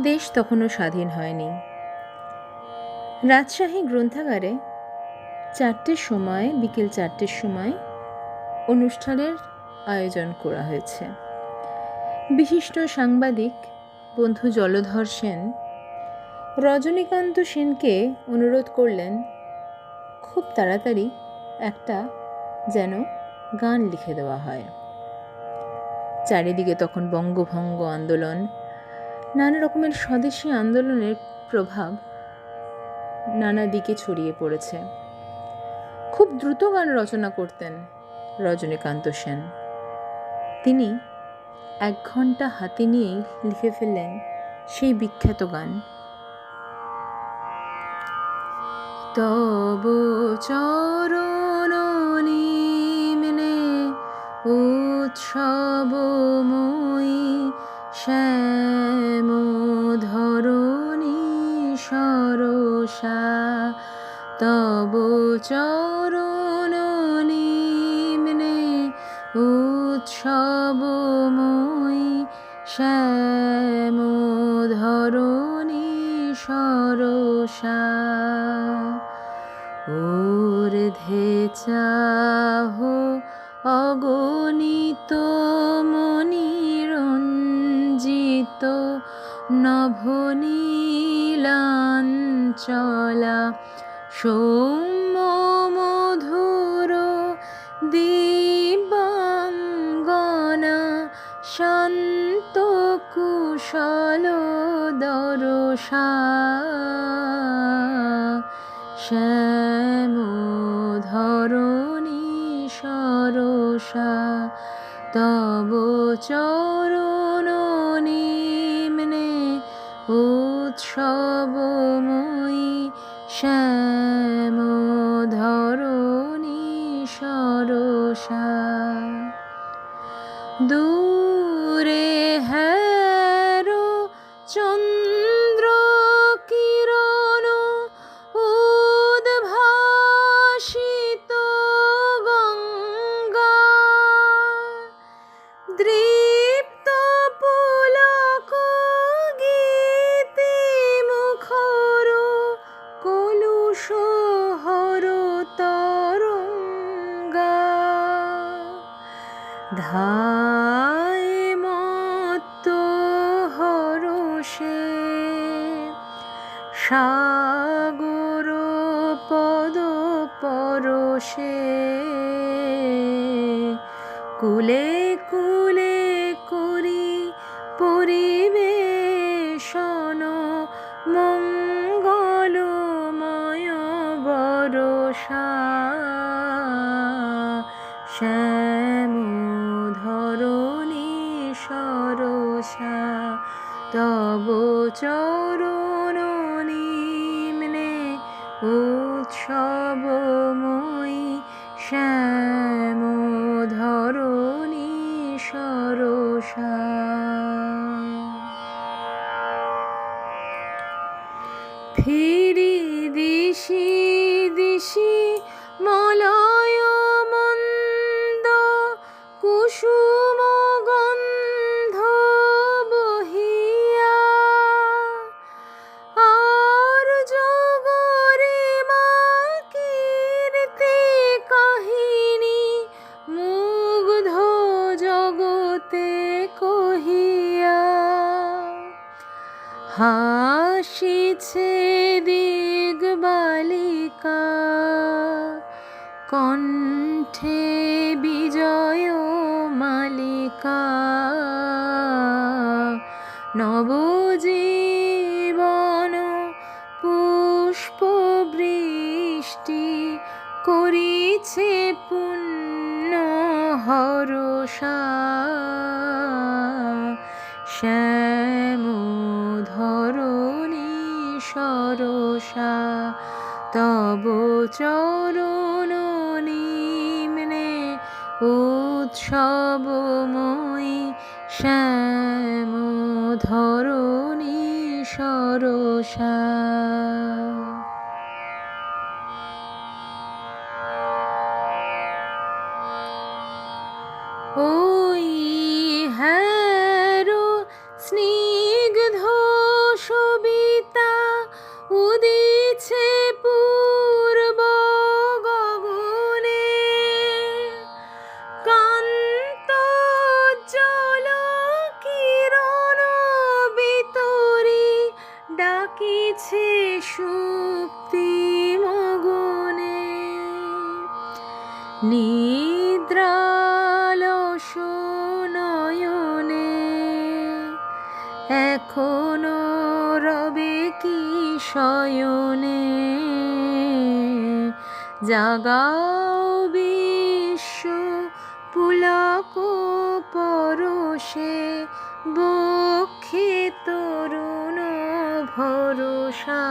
দেশ তখনও স্বাধীন হয়নি। রাজশাহী গ্রন্থাগারে চারটের সময়, বিকেল চারটের সময় অনুষ্ঠানের আয়োজন করা হয়েছে। বিশিষ্ট সাংবাদিক বন্ধু জলধর সেন রজনীকান্ত সেনকে অনুরোধ করলেন, খুব তাড়াতাড়ি একটা যেন গান লিখে দেওয়া হয়। চারিদিকে তখন বঙ্গভঙ্গ আন্দোলন নানা রকমের স্বদেশী আন্দোলনের প্রভাব নানা দিকে ছড়িয়ে পড়েছে। খুব দ্রুত গান রচনা করতেন রজনীকান্ত সেন। তিনি এক ঘণ্টা হাতে নিয়েই লিখে ফেললেন সেই বিখ্যাত গান। তব চরণ নিম্নে উৎসবময়ী শ্যাম তব চরণ নিম্নে উৎসবময়ী শ্যাম ধরণী সরসা। ঊর্ধ্বে চাহ অগণিত মনিরঞ্জিত নভনীলাঞ্চলা সৌম্য দিবাঙ্গনা শান্ত কুশল দরসা শ্যাম সরসা তব চরণ উৎসবময়ী শ্যাম ধরণী সরসা। দূরে ধায় মত্ত হরষে সাগর পদ পরশে। কুলে কুলে করি পরিবেশন মঙ্গলময় বরষা। শ্যাম তব চরণ নিম্নে উৎসবময়ী শ্যাম ধরণী সরসা। ফিরি দিশি দিশি মলয় মন্দ কুসুম হাসিছে দিগ বালিকা কণ্ঠে বিজয় মালিকা নবজীবন পুষ্প বৃষ্টি করিছে পুণ্য হরষা শ্যাম সরসা। তব চরণ নিম্নে উৎসবময়ী শ্যাম ধরণী সরসা। ওই সুপ্তি মগনে নিদ্রালস নয়নে এখনও রবে কি শয়নে? জাগাও বিশ্ব পুলক পরশে বক্ষে তরুণ ভরসা।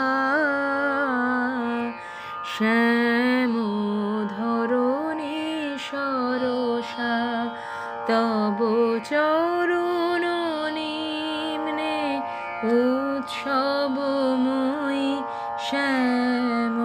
শ্যাম ধরণী সরসা তব চরণ নিম্নে উৎসবময়ী শ্যাম